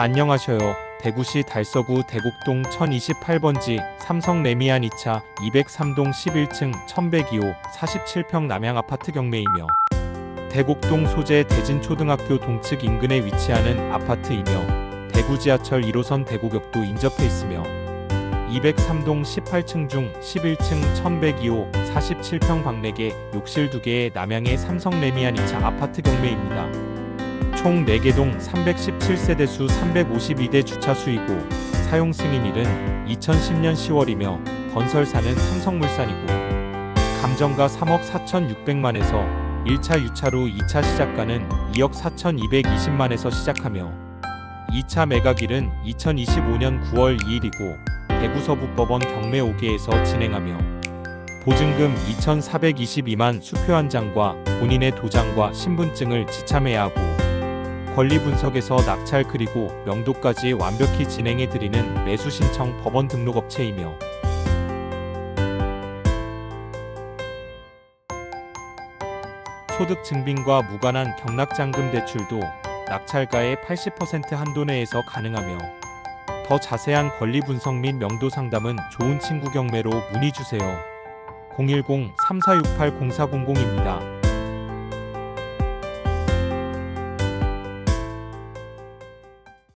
안녕하셔요. 대구시 달서구 대곡동 1028번지 삼성 레미안 2차 203동 11층 1102호 47평 남양 아파트 경매이며 대곡동 소재 대진초등학교 동측 인근에 위치하는 아파트이며 대구 지하철 1호선 대구역도 인접해 있으며 203동 18층 중 11층 1102호 47평 방 4개, 욕실 2개의 남양의 삼성 레미안 2차 아파트 경매입니다. 총 4개 동 317세대 수 352대 주차 수이고 사용 승인일은 2010년 10월이며 건설사는 삼성물산이고 감정가 3억 4,600만에서 1차 유차로 2차 시작가는 2억 4,220만에서 시작하며 2차 매각일은 2025년 9월 2일이고 대구서부법원 경매 5개에서 진행하며 보증금 2,422만 수표 한 장과 본인의 도장과 신분증을 지참해야 하고 권리 분석에서 낙찰 그리고 명도까지 완벽히 진행해 드리는 매수 신청 법원 등록 업체이며 소득 증빙과 무관한 경락잔금 대출도 낙찰가의 80% 한도 내에서 가능하며 더 자세한 권리 분석 및 명도 상담은 좋은 친구 경매로 문의 주세요. 010-3468-0400입니다.